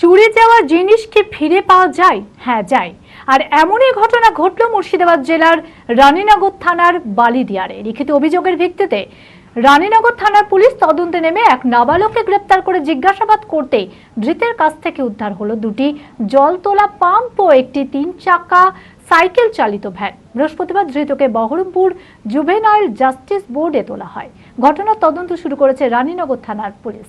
চুরি যাওয়া জিনিস কি ফিরে পাওয়া যায়? হ্যাঁ যায়। আর এমনই ঘটনা ঘটল মুর্শিদাবাদ জেলার রানীনগর থানার বালিদিয়ারে। লিখিত অভিযোগের ভিত্তিতে রানীনগর থানার পুলিশ তদন্তে নেমে এক নাবালককে গ্রেপ্তার করে জিজ্ঞাসাবাদ করতে ধৃতের কাছ থেকে উদ্ধার হলো দুটি জল তোলা পাম্প ও একটি তিন চাকা সাইকেল চালিত ভ্যান। বৃহস্পতিবার ধৃতকে বহরমপুর জুভেনাইল জাস্টিস বোর্ডে তোলা হয়। ঘটনার তদন্ত শুরু করেছে রানীনগর থানার পুলিশ।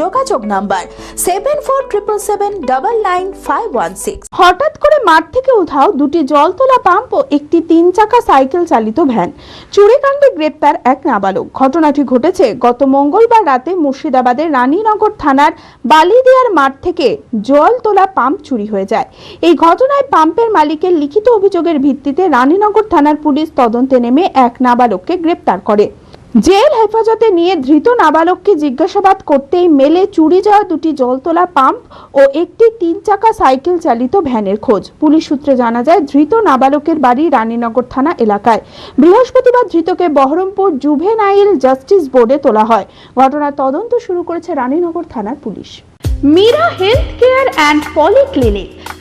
যোগাযোগ number seven four triple seven double nine five one six হঠাৎ করে মাঠ থেকে উধাও দুটি জলতোলা পাম্প ও একটি তিন চাকা সাইকেল চালিত ভ্যান। চুরিকাণ্ডে গ্রেপ্তার এক নাবালক। ঘটনাটি ঘটেছে গত মঙ্গলবার রাতে মুর্শিদাবাদের রানীনগর থানার বালিদিয়ার মাঠ থেকে জল তোলা পাম্প চুরি হয়ে যায়। এই ঘটনায় পাম্পের মালিকের লিখিত অভিযোগের ভিত্তিতে রানীনগর থানার পুলিশ তদন্তে নেমে এক নাবালককে গ্রেপ্তার করে। জেল হেফাজতে নিয়ে ধৃত নাবালককে জিজ্ঞাসাবাদ করতেই মেলে চুরি যাওয়া দুটি জলতোলা পাম্প ও একটি তিন চাকা সাইকেল চালিত ভ্যানের খোঁজ। পুলিশ সূত্রে জানা যায়, ধৃত নাবালকের বাড়ি রানীনগর থানা এলাকায়। বৃহস্পতিবার ধৃতকে বহরমপুর জুভেনাইল জাস্টিস বোর্ডে তোলা হয়। ঘটনার তদন্ত শুরু করেছে রানীনগর থানার police. Meera health care and polyclinic.